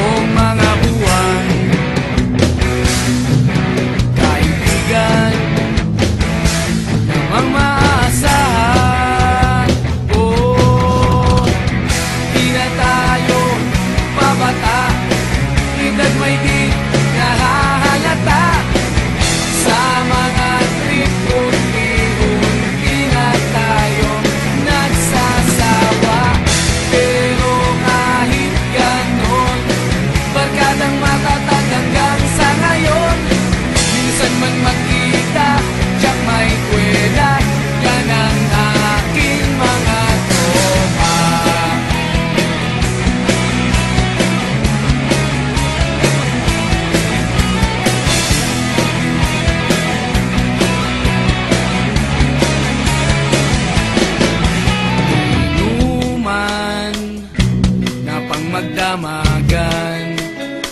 Kung mga buwan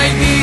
make me